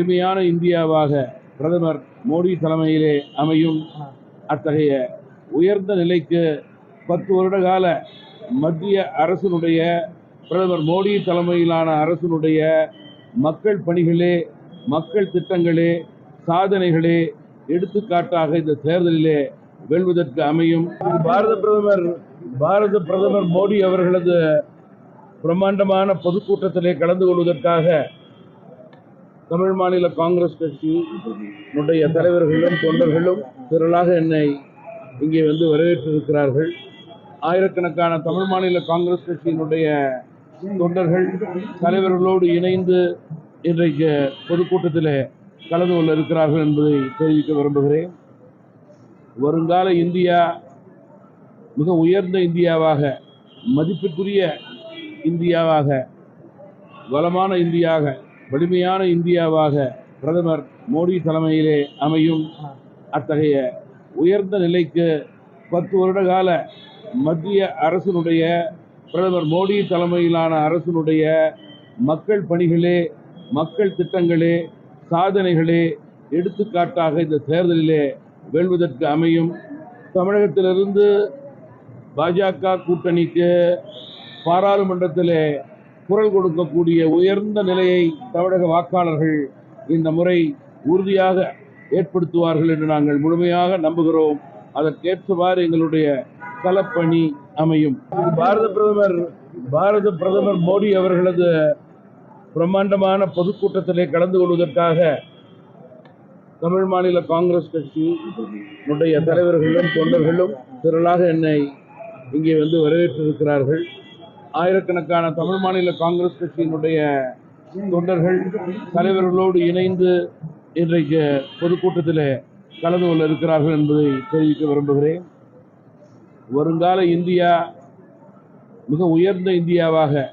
வலிமையான இந்தியாவாக பிரதமர் மோடி தலைமையிலே அமையும் அத்தகைய உயர்ந்த நிலைக்கு பத்து வருட கால மத்திய அரசினுடைய பிரதமர் மோடி தலைமையிலான அரசினுடைய மக்கள் பணிகளே மக்கள் திட்டங்களே சாதனைகளே எடுத்துக்காட்டாக இந்த தேர்தலிலே வெல்வதற்கு அமையும். பாரத பிரதமர் பாரத பிரதமர் மோடி அவர்களது பிரம்மாண்டமான பொதுக்கூட்டத்திலே கலந்து கொள்வதற்காக தமிழ் மாநில காங்கிரஸ் கட்சியினுடைய தலைவர்களும் தொண்டர்களும் திரளாக என்னை இங்கே வந்து வரவேற்றிருக்கிறார்கள். ஆயிரக்கணக்கான தமிழ் மாநில காங்கிரஸ் கட்சியினுடைய தொண்டர்கள் தலைவர்களோடு இணைந்து இன்றைக்கு பொதுக்கூட்டத்தில் கலந்து கொள்ள இருக்கிறார்கள் என்பதை தெரிவிக்க விரும்புகிறேன். வருங்கால இந்தியா மிக உயர்ந்த இந்தியாவாக மதிப்பிற்குரிய இந்தியாவாக வளமான இந்தியாக வலிமையான இந்தியாவாக பிரதமர் மோடி தலைமையிலே அமையும் அத்தகைய உயர்ந்த நிலைக்கு பத்து வருட கால மத்திய அரசினுடைய பிரதமர் மோடி தலைமையிலான அரசினுடைய மக்கள் பணிகளே மக்கள் திட்டங்களே சாதனைகளே எடுத்துக்காட்டாக இந்த தேர்தலிலே வெல்வதற்கு அமையும். தமிழகத்திலிருந்து பாஜக கூட்டணிக்கு பாராளுமன்றத்திலே குரல் கொடுக்கக்கூடிய உயர்ந்த நிலையை தமிழக வாக்காளர்கள் இந்த முறை உறுதியாக ஏற்படுத்துவார்கள் என்று நாங்கள் முழுமையாக நம்புகிறோம். அதற்கேற்றவாறு எங்களுடைய களப்பணி அமையும். பாரத பிரதமர் பாரத பிரதமர் மோடி அவர்களது பிரம்மாண்டமான பொதுக்கூட்டத்திலே கலந்து கொள்வதற்காக தமிழ் மாநில காங்கிரஸ் கட்சியினுடைய தலைவர்களும் தொண்டர்களும் திரளாக என்னை இங்கே வந்து வரவேற்றிருக்கிறார்கள். ஆயிரக்கணக்கான தமிழ் மாநில காங்கிரஸ் கட்சியினுடைய தொண்டர்கள் தலைவர்களோடு இணைந்து இன்றைக்கு பொதுக்கூட்டத்தில் கலந்து கொள்ள இருக்கிறார்கள் என்பதை தெரிவிக்க விரும்புகிறேன். வருங்கால இந்தியா மிக உயர்ந்த இந்தியாவாக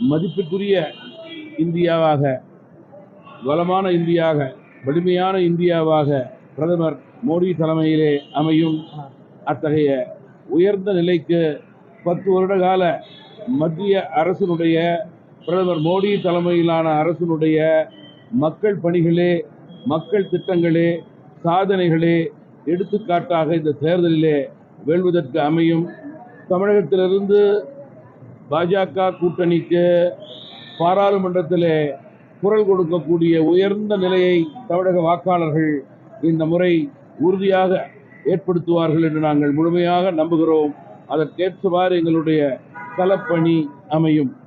மதிப்பிற்குரிய இந்தியாவாக வளமான இந்தியாக வலிமையான இந்தியாவாக பிரதமர் மோடி தலைமையிலே அமையும் அத்தகைய உயர்ந்த நிலைக்கு பத்து வருட கால மத்திய அரசினுடைய பிரதமர் மோடி தலைமையிலான அரசினுடைய மக்கள் பணிகளே மக்கள் திட்டங்களே சாதனைகளே எடுத்துக்காட்டாக இந்த தேர்தலிலே வெல்வதற்கு அமையும். தமிழகத்திலிருந்து பாஜக கூட்டணிக்கு பாராளுமன்றத்திலே குரல் கொடுக்கக்கூடிய உயர்ந்த நிலையை தமிழக வாக்காளர்கள் இந்த முறை உறுதியாக ஏற்படுத்துவார்கள் என்று நாங்கள் முழுமையாக நம்புகிறோம். அதற்கேற்றவாறு எங்களுடைய களப்பணி அமையும்.